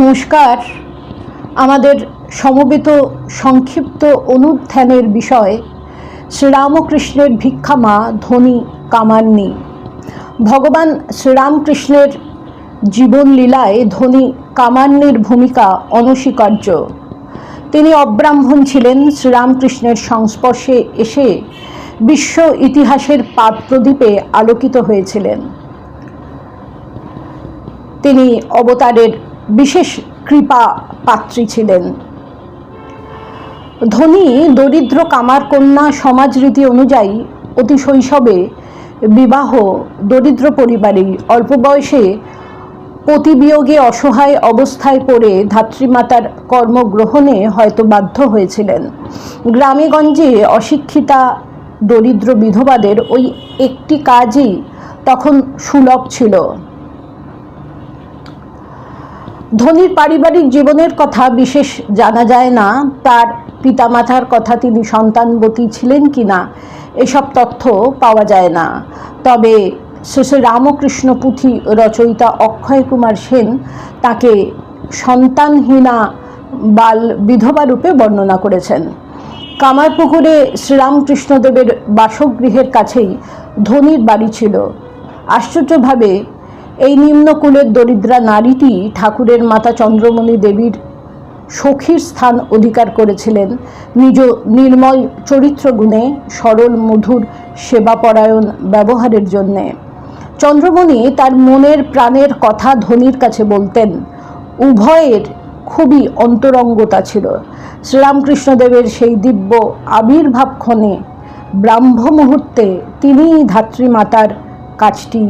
নমস্কার। আমাদের সমবেত সংক্ষিপ্ত অনুধ্যানের বিষয়, শ্রীরামকৃষ্ণের ভিক্ষামা ধনী কামান্নি। ভগবান শ্রীরামকৃষ্ণের জীবনলীলায় ধনী কামান্নির ভূমিকা অনস্বীকার্য। তিনি অব্রাহ্মণ ছিলেন শ্রীরামকৃষ্ণের সংস্পর্শে এসে বিশ্ব ইতিহাসের পাদ প্রদীপে আলোকিত হয়েছিলেন। তিনি অবতারের বিশেষ কৃপা পাত্রী ছিলেন। ধনী, দরিদ্র, কামার কন্যা সমাজরীতি অনুযায়ী অতি শৈশবে বিবাহ দরিদ্র পরিবারেই। অল্প বয়সে পতিবিয়োগে অসহায় অবস্থায় পড়ে ধাত্রীমাতার কর্মগ্রহণে হয়তো বাধ্য হয়েছিলেন। গ্রামেগঞ্জে অশিক্ষিতা, দরিদ্র বিধবাদের ওই একটি কাজই তখন সুলভ ছিল। ধনীর পারিবারিক জীবনের কথা বিশেষ জানা যায় না। তার পিতামাতার কথা তিনি সন্তানবতী ছিলেন কি না এসব তথ্য পাওয়া যায় না। তবে শেষে রামকৃষ্ণ পুঁথি রচয়িতা অক্ষয় কুমার সেন তাকে সন্তানহীনা বাল বিধবা রূপে বর্ণনা করেছেন। কামারপুকুরে শ্রীরামকৃষ্ণদেবের বাসগৃহের কাছেই ধনির বাড়ি ছিল। আশ্চর্যভাবে এই নিম্নকুলের দরিদ্রা নারীটি ঠাকুরের মাতা চন্দ্রমণি দেবীর সখীর স্থান অধিকার করেছিলেন। নিজ নির্মল চরিত্র গুণে সরল, মধুর সেবাপরায়ণ ব্যবহারের জন্যে। চন্দ্রমণি তার মনের প্রাণের কথা ধনির কাছে বলতেন। উভয়ের খুবই অন্তরঙ্গতা ছিল। শ্রীরামকৃষ্ণদেবের সেই দিব্য আবির্ভাবক্ষণে ব্রাহ্ম মুহূর্তে তিনিই ধাত্রীমাতার কাজটি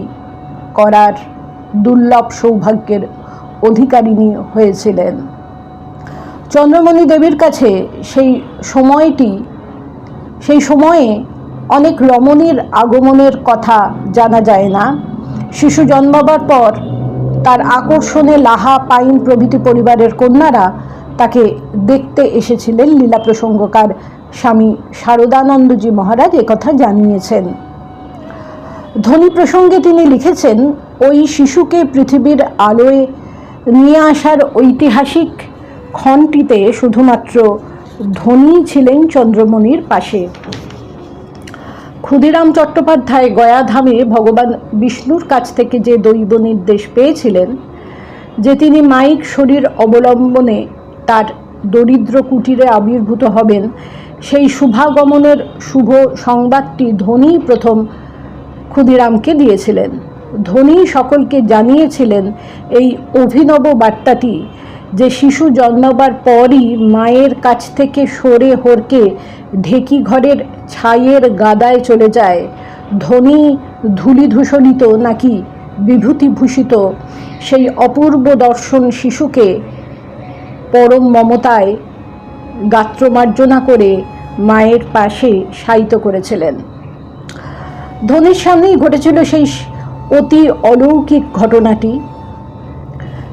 করার দুর্লভ সৌভাগ্যের অধিকারিণী হয়েছিলেন। চন্দ্রমণি দেবীর কাছে সেই সময়টি, সেই সময়ে অনেক রমণীর আগমনের কথা জানা যায় না। শিশু জন্মাবার পর তার আকর্ষণে লাহা পাইন প্রভৃতি পরিবারের কন্যারা তাকে দেখতে এসেছিলেন। লীলা প্রসঙ্গকার স্বামী শারদানন্দজি মহারাজ একথা জানিয়েছেন। ধনী প্রসঙ্গে তিনি লিখেছেন, ওই শিশুকে পৃথিবীর আলোয় নিয়ে আসার ঐতিহাসিক ক্ষণটিতে শুধুমাত্র ধনী ছিলেন চন্দ্রমণির পাশে। ক্ষুদিরাম চট্টোপাধ্যায় গয়াধামে ভগবান বিষ্ণুর কাছ থেকে যে দৈব নির্দেশ পেয়েছিলেন, যে তিনি মাইক শরীর অবলম্বনে তার দরিদ্র কুটিরে আবির্ভূত হবেন, সেই শুভাগমনের শুভ সংবাদটি ধনী প্রথম ক্ষুদিরামকে দিয়েছিলেন। ধনী সকলকে জানিয়েছিলেন এই অভিনব বার্তাটি যে শিশু জন্মাবার পরই মায়ের কাছ থেকে সরে হরকে ঢেকি ঘরের ছাইয়ের গাদায় চলে যায়। ধনী ধূলিধূসরিত নাকি বিভূতিভূষিত সেই অপূর্ব দর্শন শিশুকে পরম মমতায় গাত্রমার্জনা করে মায়ের পাশে শায়িত করেছিলেন। ধনির সামনেই ঘটেছিল সেই অতি অলৌকিক ঘটনাটি।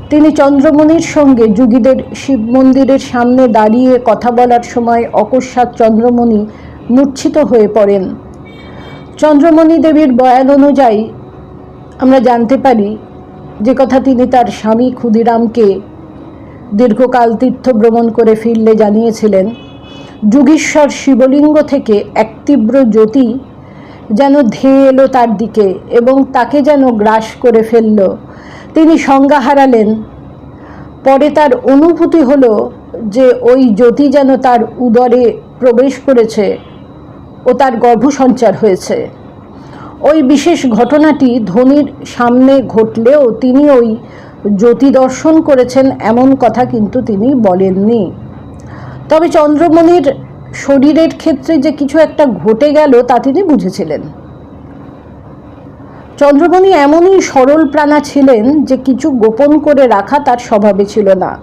তিনি চন্দ্রমণির সঙ্গে যুগীদের শিব মন্দিরের সামনে দাঁড়িয়ে কথা বলার সময় অকস্মাৎ চন্দ্রমণি মূর্ছিত হয়ে পড়েন। চন্দ্রমণি দেবীর বয়ান অনুযায়ী আমরা জানতে পারি যে কথা তিনি তার স্বামী ক্ষুদিরামকে দীর্ঘকাল তীর্থ ভ্রমণ করে ফিরলে জানিয়েছিলেন, যুগীশ্বর শিবলিঙ্গ থেকে এক তীব্র জ্যোতি যেন ধেয়ে এলো তার দিকে এবং তাকে যেন গ্রাস করে ফেলল। তিনি সংজ্ঞা হারালেন। পরে তার অনুভূতি হলো যে ওই জ্যোতি যেন তার উদরে প্রবেশ করেছে ও তার গর্ভসঞ্চার হয়েছে। ওই বিশেষ ঘটনাটি ধনির সামনে ঘটলেও তিনি ওই জ্যোতি দর্শন করেছেন এমন কথা কিন্তু তিনি বলেননি। তবে চন্দ্রমণির শরীরের ক্ষেত্রে যে কিছু একটা ঘটে গেল, তা তিনি বুঝেছিলেন। চন্দ্রমণি এমনই সরল প্রাণা ছিলেন যে কিছু গোপন করে রাখা তার স্বভাবে ছিল না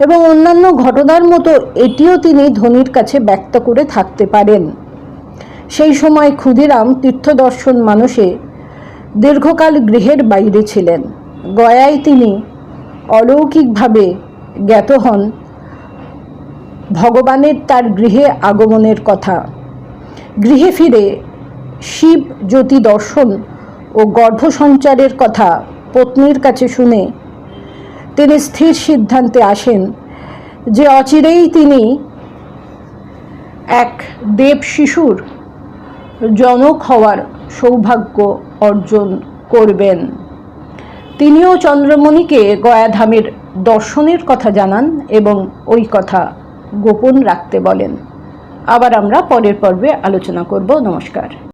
এবং অন্যান্য ঘটনার মতো এটিও তিনি ধনির কাছে ব্যক্ত করে থাকতে পারেন। সেই সময় ক্ষুদিরাম তীর্থদর্শন মানুষে দীর্ঘকাল গৃহের বাইরে ছিলেন। গয়ায় তিনি অলৌকিকভাবে জ্ঞাত হন ভগবানের তার গৃহে আগমনের কথা। গৃহে ফিরে শিব জ্যোতি দর্শন ও গর্ভসঞ্চারের কথা পত্নীর কাছে শুনে তিনি স্থির সিদ্ধান্তে আসেন যে অচিরেই তিনি এক দেব শিশুর জনক হওয়ার সৌভাগ্য অর্জন করবেন। তিনিও চন্দ্রমণিকে গয়াধামের দর্শনের কথা জানান এবং ওই কথা গোপন রাখতে বলেন। আবার আমরা পরের পর্বে আলোচনা করব। নমস্কার।